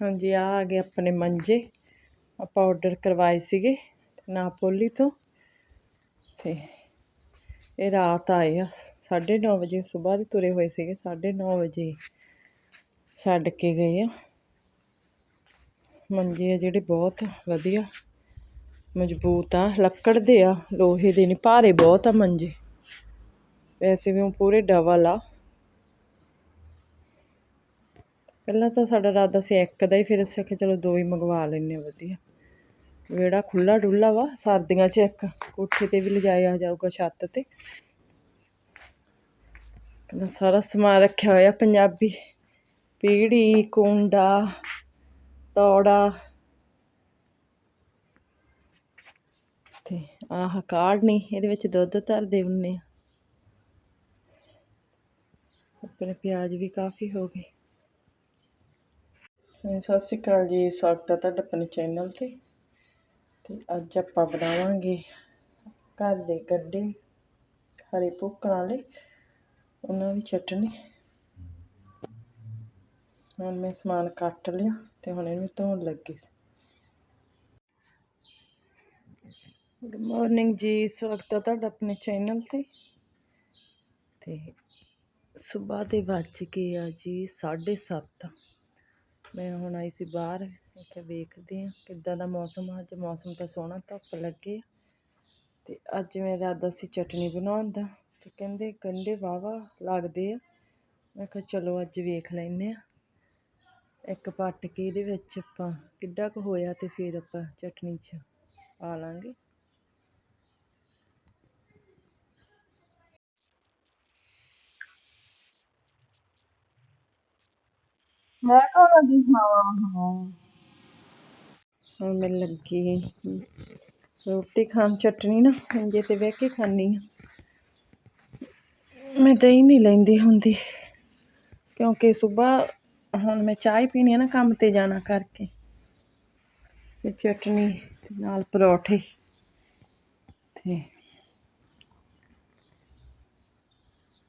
ਹਾਂਜੀ, ਆ ਆ ਗਏ ਆਪਣੇ ਮੰਜੇ। ਆਪਾਂ ਆਰਡਰ ਕਰਵਾਏ ਸੀਗੇ ਨਾਪੋਲੀ ਤੋਂ ਤੇ ਇਹ ਰਾਤ ਆਏ ਆ 9:30 ਵਜੇ ਸਵੇਰ ਦੇ ਤੁਰੇ ਹੋਏ ਸੀਗੇ 9:30 ਵਜੇ ਛੱਡ ਕੇ ਗਏ ਆ। ਮੰਜੇ ਆ ਜਿਹੜੇ ਬਹੁਤ ਵਧੀਆ, ਮਜ਼ਬੂਤ ਆ, ਲੱਕੜ ਦੇ ਆ, ਲੋਹੇ ਦੇ ਨਹੀਂ ਭਾਰੇ ਬਹੁਤ ਆ ਮੰਜੇ। ਵੈਸੇ ਵੀ ਉਹ ਪੂਰੇ ਡਬਲ ਆ। ਪਹਿਲਾਂ ਤਾਂ ਸਾਡਾ ਇਰਾਦਾ ਸੀ ਇੱਕ ਦਾ ਹੀ ਫਿਰ ਅਸੀਂ ਆਖਿਆ ਚਲੋ ਦੋ ਹੀ ਮੰਗਵਾ ਲੈਂਦੇ ਹਾਂ, ਵਧੀਆ। ਵਿਹੜਾ ਖੁੱਲ੍ਹਾ ਡੁੱਲਾ ਵਾ, ਸਰਦੀਆਂ 'ਚ ਇੱਕ ਕੋਠੇ ਤੇ ਵੀ ਲਿਜਾਇਆ ਜਾਊਗਾ ਛੱਤ ਤੇ। ਪਹਿਲਾਂ ਸਾਰਾ ਸਮਾਨ ਰੱਖਿਆ ਹੋਇਆ ਪੰਜਾਬੀ। ਪੀੜੀ, ਕੁੰਡਾ, ਤੌੜਾ। ਤੇ ਆਹ ਕਾੜਨੀ ਇਹਦੇ ਵਿੱਚ ਦੁੱਧ ਧਰਦੇ ਹੁੰਨੇ ਆ। ਆਪਣੇ ਪਿਆਜ਼ ਵੀ ਕਾਫੀ ਹੋ ਗਏ। ਸਤਿ ਸ਼੍ਰੀ ਅਕਾਲ ਜੀ, ਸਵਾਗਤ ਹੈ ਤੁਹਾਡਾ ਆਪਣੇ ਚੈਨਲ ਤੇ। ਤੇ ਅੱਜ ਆਪਾਂ ਬਣਾਵਾਂਗੇ ਘਰ ਦੇ ਗੱਡੇ ਹਰੇ ਭੁੱਕਣ ਵਾਲੇ, ਉਹਨਾਂ ਦੀ ਚਟਨੀ। ਹੁਣ ਮੈਂ ਸਮਾਨ ਕੱਟ ਲਿਆ ਤੇ ਹੁਣ ਇਹਨੂੰ ਧੋਣ ਲੱਗੀ। ਗੁੱਡ ਮਾਰਨਿੰਗ ਜੀ, ਸਵਾਗਤ ਹੈ ਤੁਹਾਡਾ ਆਪਣੇ ਚੈਨਲ ਤੇ। ਤੇ ਸਵੇਰ ਦੇ ਵੱਜ ਗਏ ਆ ਜੀ 7:30 ਮੈਂ ਹੁਣ ਆਈ ਸੀ ਬਾਹਰ, ਮੈਂ ਕਿਹਾ ਵੇਖਦੇ ਹਾਂ ਕਿੱਦਾਂ ਦਾ ਮੌਸਮ ਆ। ਅੱਜ ਮੌਸਮ ਤਾਂ ਸੋਹਣਾ, ਧੁੱਪ ਲੱਗੇ ਆ। ਤੇ ਅੱਜ ਮੇਰਾ ਇਰਾਦਾ ਸੀ ਚਟਨੀ ਬਣਾਉਣ ਦਾ। ਤੇ ਕਹਿੰਦੇ ਗੰਢੇ ਵਾਹਵਾ ਲੱਗਦੇ ਆ। ਮੈਂ ਕਿਹਾ ਚਲੋ ਅੱਜ ਵੇਖ ਲੈਨੇ ਆ ਇੱਕ ਪੱਟ ਕੇ ਇਹਦੇ ਵਿੱਚ ਆਪਾਂ ਕਿੱਡਾ ਕੁ ਹੋਇਆ ਤੇ ਫਿਰ ਆਪਾਂ ਚਟਨੀ 'ਚ ਪਾ ਲਾਂਗੇ। ਮੈਂ ਕਹਾਂ ਦੀ? ਹਾਂ ਹਾਂ। ਹੁਣ ਮੈਂ ਲੱਗੀ ਰੋਟੀ ਖਾਣ ਚਟਨੀ ਨਾ ਮੰਜੇ ਤੇ ਬਹਿ ਕੇ ਖਾਣੀ ਆ ਮੈਂ ਦਹੀਂ ਨਹੀਂ ਲੈਂਦੀ ਹੁੰਦੀ, ਕਿਉਂਕਿ ਸਵੇਰ ਹੁਣ ਮੈਂ ਚਾਹ ਹੀ ਪੀਣੀ ਆ ਨਾ ਕੰਮ ਤੇ ਜਾਣਾ ਕਰਕੇ। ਤੇ ਚਟਨੀ ਤੇ ਨਾਲ ਪਰੌਠੇ। ਤੇ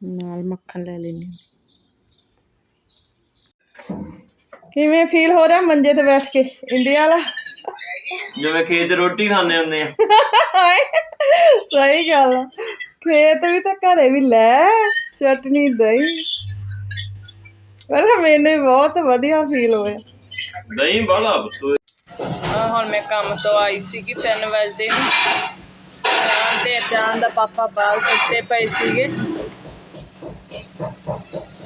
ਨਾਲ ਮੱਖਣ ਲੈ ਲੈਣੀ ਕਿਵੇਂ ਫੀਲ ਹੋ ਰਿਹਾ ਮੰਜੇ ਤੇ ਬੈਠ ਕੇ? ਇੰਡੀਆ ਵਾਲਾ? ਜਿਵੇਂ ਖੇਤ ਰੋਟੀ ਖਾਂਦੇ ਹੁੰਦੇ ਆ। ਸਹੀ ਗੱਲ ਆ। ਖੇਤ ਵੀ ਤਾਂ ਘਰੇ ਵੀ ਲੈ ਚਟਨੀ ਦਹੀਂ। ਪਰ ਮੈਨੂੰ ਬਹੁਤ ਵਧੀਆ ਫੀਲ ਹੋਇਆ। ਦਹੀਂ ਬਾਲਾ ਬਤੂ ਆ ਹੁਣ ਮੈਂ ਕੰਮ ਤੋਂ ਆਈ ਸੀ ਕਿ 3 ਵਜੇ ਨੂੰ। ਤੇ ਚਾਹ ਦਾ ਪਾਪਾ ਬਾਲ ਸੁੱਤੇ ਪਏ ਸੀਗੇ।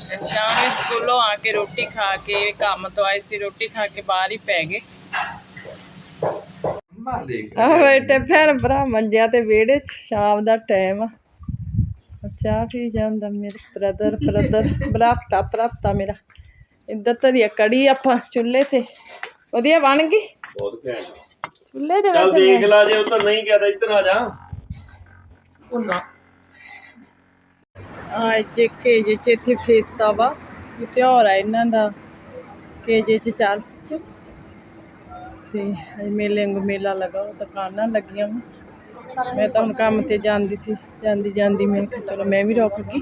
ਸ਼ਾਮ ਨੂੰ ਸਕੂਲੋਂ ਆ ਕੇ ਰੋਟੀ ਖਾ ਕੇ ਕੰਮ ਤੋਂ ਆਏ ਸੀ ਰੋਟੀ ਖਾ ਕੇ ਬਾਹਰ ਹੀ ਪੈ ਗਏ। ਆ ਬੇਟੇ ਫਿਰ ਭਰਾ ਮੰਜਿਆ ਤੇ ਵਿਹੜੇ 'ਚ ਸ਼ਾਮ ਦਾ ਟਾਈਮ ਆ। ਉਹ ਚਾਹ ਪੀ ਜਾਂਦਾ ਮੇਰੇ ਬ੍ਰਦਰ ਬ੍ਰਦਰ ਭਰਾਤਾ ਭਰਾਤਾ ਮੇਰਾ। ਇੱਧਰ ਧਰੀ ਕੜੀ ਆਪਾਂ ਚੁੱਲ੍ਹੇ ਤੇ। ਵਧੀਆ ਬਣ ਗਈ? ਬਹੁਤ ਘੈਂਟ। ਚੁੱਲ੍ਹੇ ਦੇ ਚੱਲ ਵੈਸੇ ਦੇਖ ਲਾ ਜੇ ਉਹ ਤਾਂ ਨਹੀਂ ਗਿਆ ਤਾਂ ਇੱਧਰ ਆ ਜਾ। ਉਹ ਨਾ ਜੇ ਕੇਜੇ ਚ ਇੱਥੇ ਫੇਸਤਾ ਵਾ ਇਹ ਤਿਉਹਾਰ ਆ ਇਹਨਾਂ ਦਾ, ਕੇ ਜੇ ਚ ਚਾਰਸ ਚ ਤੇ ਮੇਲੇ ਨੂੰ ਮੇਲਾ ਲਗਾ ਦੁਕਾਨਾਂ ਲੱਗੀਆਂ ਮੈਂ ਤਾਂ ਹੁਣ ਕੰਮ ਤੇ ਜਾਂਦੀ ਸੀ, ਜਾਂਦੀ ਜਾਂਦੀ, ਮੈਂ ਕਿਹਾ ਚਲੋ ਮੈਂ ਵੀ ਰੋਕ ਗਈ।